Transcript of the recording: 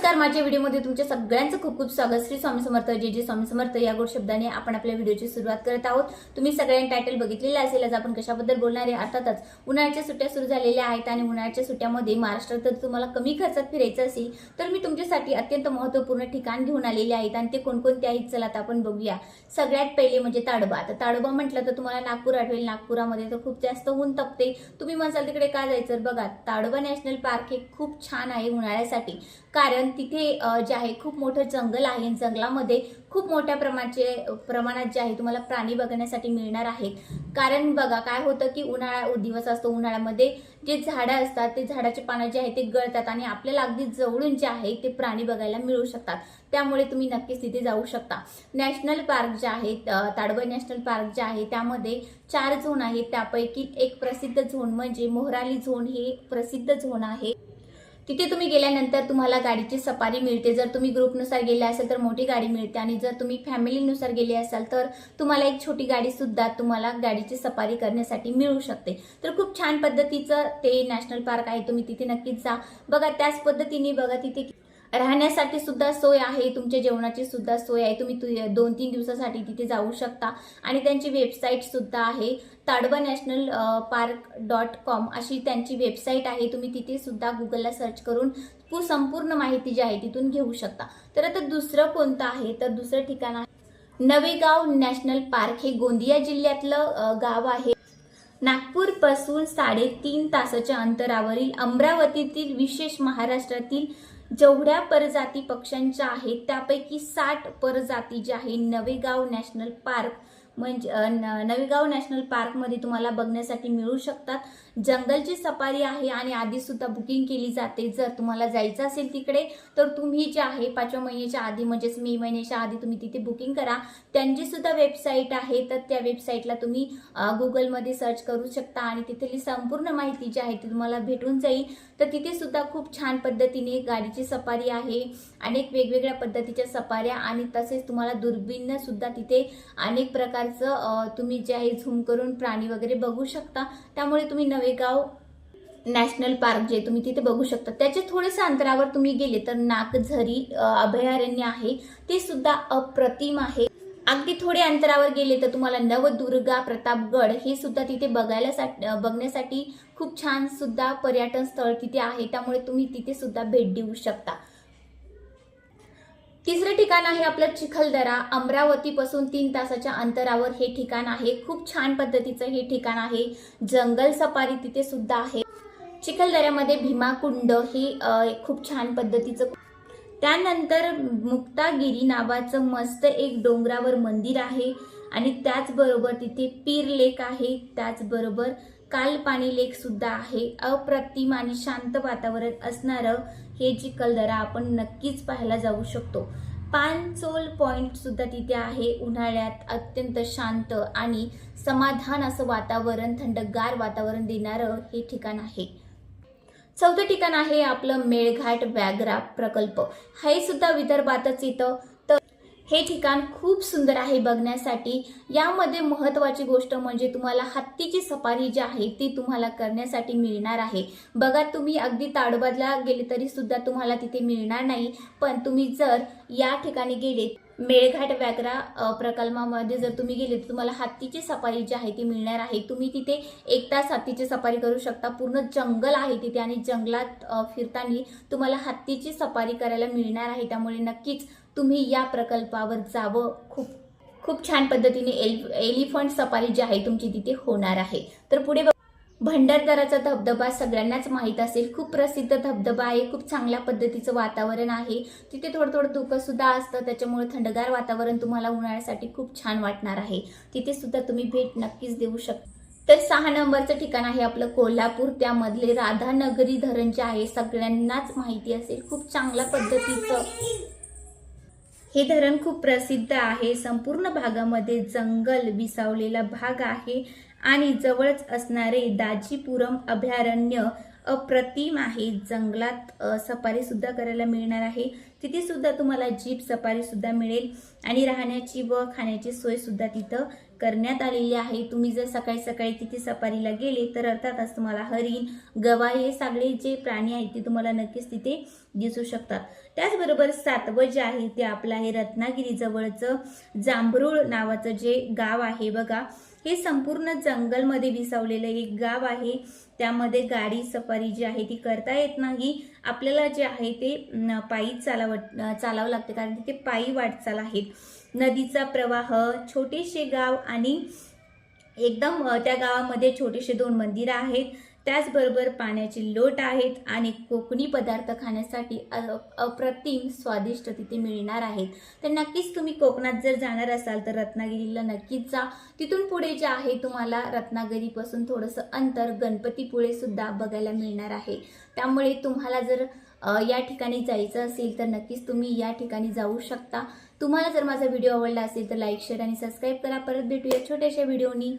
नमस्कार माझ्या व्हिडिओमध्ये तुमच्या सगळ्यांचं खूप खूप स्वागत. श्री स्वामी समर्थ जे जे स्वामी समर्थ. या गोड शब्दाने आपण आपल्या व्हिडिओची सुरुवात करत आहोत. तुम्ही सगळ्यांनी टायटल बघितलेलं असेल आज आपण कशाबद्दल बोलणार आहे? अर्थातच उन्हाळ्याच्या सुट्ट्या सुरू झालेल्या आहेत आणि उन्हाळ्याच्या सुट्ट्यामध्ये महाराष्ट्रात जर तुम्हाला कमी खर्चात फिरायचं असेल तर मी तुमच्यासाठी अत्यंत महत्त्वपूर्ण ठिकाण घेऊन आलेले आहेत आणि ते कोणकोणते आहेत चला आता आपण बघूया. सगळ्यात पहिले म्हणजे ताडोबा. तर ताडोबा म्हटलं तर तुम्हाला नागपूर आठवेल. नागपुरामध्ये तर खूप जास्त ऊन तपते. तुम्ही म्हणसाल तिकडे का जायचं? तर बघा ताडोबा नॅशनल पार्क हे खूप छान आहे उन्हाळ्यासाठी. कारण तिथे जे आहे खूप मोठं जंगल आहे जंगलामध्ये खूप मोठ्या प्रमाणाचे प्रमाणात जे आहे तुम्हाला प्राणी बघण्यासाठी मिळणार आहेत. कारण बघा काय होतं की उन्हाळा दिवस असतो उन्हाळ्यामध्ये जे झाडं असतात ते झाडाचे पानं जे आहे ते गळतात आणि आपल्याला अगदी जवळून जे आहे ते प्राणी बघायला मिळू शकतात. त्यामुळे तुम्ही नक्कीच तिथे जाऊ शकता. नॅशनल पार्क जे आहे अ, नॅशनल पार्क जे आहे त्यामध्ये चार झोन आहेत. त्यापैकी एक प्रसिद्ध झोन म्हणजे मोहराली झोन. हे प्रसिद्ध झोन आहे. तिथे तुम्ही गेल्यानंतर तुम्हाला गाडीची सफारी मिळते. जर तुम्ही ग्रुपनुसार गेले असाल तर मोठी गाडी मिळते आणि जर तुम्ही फॅमिलीनुसार गेले असाल तर तुम्हाला एक छोटी गाडी सुद्धा तुम्हाला गाडीची सफारी करण्यासाठी मिळू शकते. तर खूप छान पद्धतीचं ते नॅशनल पार्क आहे. तुम्ही तिथे नक्कीच जा. बघा त्याच पद्धतीने बघा तिथे राहण्यासाठी सुद्धा सोय आहे तुमच्या जेवणाची सुद्धा सोय आहे. तुम्ही तु- दोन तीन दिवसासाठी तिथे जाऊ शकता. आणि त्यांची वेबसाईट सुद्धा आहे. Tadwa national park dot com अशी त्यांची वेबसाईट आहे. तुम्ही तिथे सुद्धा गुगलला सर्च करून संपूर्ण माहिती जी आहे तिथून घेऊ शकता. तर आता दुसरं कोणतं आहे? तर दुसरं ठिकाण आहे. नवेगाव नॅशनल पार्क हे गोंदिया जिल्ह्यातलं गाव आहे. नागपूरपासून साडेतीन तासाच्या अंतरावरील अमरावतीतील विशेष महाराष्ट्रातील जेवढ्या परजाती पक्ष्यांच्या आहेत त्यापैकी साठ परजाती ज्या आहे नवेगाव नॅशनल पार्क म्हणजे नवीगाव न- नॅशनल पार्कमध्ये तुम्हाला बघण्यासाठी मिळू शकतात. जंगलची सफारी आहे आणि आधीसुद्धा बुकिंग केली जाते. जर तुम्हाला जायचं असेल तिकडे तर तुम्ही जे आहे पाचव्या महिन्याच्या आधी म्हणजेच मे महिन्याच्या आधी तुम्ही तिथे बुकिंग करा. त्यांची सुद्धा वेबसाईट आहे तर त्या वेबसाईटला तुम्ही गुगलमध्ये सर्च करू शकता आणि तिथली संपूर्ण माहिती जी आहे ती तुम्हाला भेटून जाईल. तर तिथे सुद्धा खूप छान पद्धतीने गाडीची सफारी आहे अनेक वेगवेगळ्या पद्धतीच्या सफाऱ्या आणि तसेच तुम्हाला दुर्बीनं सुद्धा तिथे अनेक प्रकार प्रकारचं तुम्ही जे आहे झूम करून प्राणी वगैरे बघू शकता. त्यामुळे तुम्ही नवेगाव नॅशनल पार्क जे तुम्ही तिथे बघू शकता. त्याच्या थोडेसे अंतरावर तुम्ही गेले तर नागझरी अभयारण्य आहे. ते सुद्धा अप्रतिम आहे. अगदी थोडे अंतरावर गेले तर तुम्हाला नवदुर्गा प्रतापगड हे सुद्धा तिथे बघायला सा- बघण्यासाठी खूप छान सुद्धा पर्यटन स्थळ तिथे आहे. त्यामुळे तुम्ही तिथे सुद्धा भेट देऊ शकता. तिसरं ठिकाण आहे आपलं चिखलदरा. अमरावतीपासून तीन तासाच्या अंतरावर हे ठिकाण आहे. खूप छान पद्धतीचं हे ठिकाण आहे. जंगल सफारी तिथे सुद्धा आहे. चिखलदऱ्यामध्ये भीमाकुंड हे खूप छान पद्धतीचं त्यानंतर मुक्तागिरी नावाचं मस्त एक डोंगरावर मंदिर आहे आणि त्याचबरोबर तिथे पीर लेक आहे. त्याचबरोबर कालपाणी लेक सुद्धा आहे. अप्रतिम आणि शांत वातावरण असणारं हे चिखलदरा आपण नक्कीच पाहायला जाऊ शकतो. पानचोल पॉइंट सुद्धा तिथे आहे. उन्हाळ्यात अत्यंत शांत आणि समाधान असं वातावरण थंडगार वातावरण देणारं हे ठिकाण आहे. चौथं ठिकाण आहे आपलं मेळघाट व्याघ्रा प्रकल्प. हे सुद्धा विदर्भातच येतं. तर हे ठिकाण खूप सुंदर आहे बघण्यासाठी. यामध्ये महत्त्वाची गोष्ट म्हणजे तुम्हाला हत्तीची सफारी जी आहे ती तुम्हाला करण्यासाठी मिळणार आहे. बघा तुम्ही अगदी ताडोबादला गेले तरी सुद्धा तुम्हाला तिथे मिळणार नाही. पण तुम्ही जर या ठिकाणी गेले मेळघाट व्याघ्रा प्रकल्पामध्ये जर तुम्ही गेले तर तुम्हाला हत्तीची सफारी जी आहे ती मिळणार आहे. तुम्ही तिथे एक तास हत्तीची सफारी करू शकता. पूर्ण जंगल आहे तिथे आणि जंगलात फिरताना तुम्हाला हत्तीची सफारी करायला मिळणार आहे. त्यामुळे नक्कीच तुम्ही या प्रकल्पावर जावं. खूप खूप छान पद्धतीने एल एलिफंट सफारी जी आहे तुमची तिथे होणार आहे. तर पुढे बघ- भंडारदराचा धबधबा सगळ्यांनाच माहीत असेल. खूप प्रसिद्ध धबधबा आहे. खूप चांगल्या पद्धतीचं वातावरण आहे. तिथे थोडं थोडं धुकं असतं. त्याच्यामुळे थंडगार वातावरण तुम्हाला उन्हाळ्यासाठी खूप छान वाटणार आहे. तिथे सुद्धा तुम्ही भेट नक्कीच देऊ शकता तर सहा नंबरचं ठिकाण आहे आपलं कोल्हापूर. त्यामधले राधानगरी धरण जे आहे सगळ्यांनाच माहिती असेल. खूप चांगल्या पद्धतीचं हे धरण खूप प्रसिद्ध आहे. संपूर्ण भागामध्ये जंगल विसावलेला भाग आहे आणि जवळच असणारे दाजीपुरम अभयारण्य अप्रतिम आहे. जंगलात सफारीसुद्धा करायला मिळणार आहे. तिथेसुद्धा तुम्हाला जीप सफारीसुद्धा मिळेल आणि राहण्याची व खाण्याची सोयसुद्धा तिथं करण्यात आलेली आहे. तुम्ही जर सकाळी सकाळी तिथे सफारीला गेले तर अर्थातच तुम्हाला हरिण गवा हे सगळे जे प्राणी आहेत ते तुम्हाला नक्कीच तिथे दिसू शकतात. त्याचबरोबर सातवं जे आहे ते आपलं आहे रत्नागिरीजवळचं जांभरूळ नावाचं जे गाव आहे बघा. हे संपूर्ण जंगलमध्ये विसावलेलं एक गाव आहे. त्यामध्ये गाडी सफारी जी आहे ती करता येत नाही. आपल्याला जे आहे ते पायी चालाव चालावं लागते. कारण तिथे पायी वाटचाल आहेत. नदीचा प्रवाह छोटेसे गाव आणि एकदम त्या गावामध्ये छोटेसे दोन मंदिरं आहेत. त्याचबरोबर पाण्याची लोट आहेत आणि कोकणी पदार्थ खाण्यासाठी अप्रतिम स्वादिष्ट तिथे मिळणार आहेत. तर नक्कीच तुम्ही कोकणात जर जाणार असाल तर रत्नागिरीला नक्कीच जा. तिथून पुढे जे आहे तुम्हाला रत्नागिरीपासून थोडंसं अंतर गणपतीपुळे सुद्धा बघायला मिळणार आहे. त्यामुळे तुम्हाला जर या ठिकाणी जायचं असेल तर नक्कीच तुम्ही या ठिकाणी जाऊ शकता. तुम्हाला जर माझा व्हिडिओ आवडला असेल तर लाईक शेअर आणि सबस्क्राईब करा. परत भेटूया छोट्याशा व्हिडिओनी.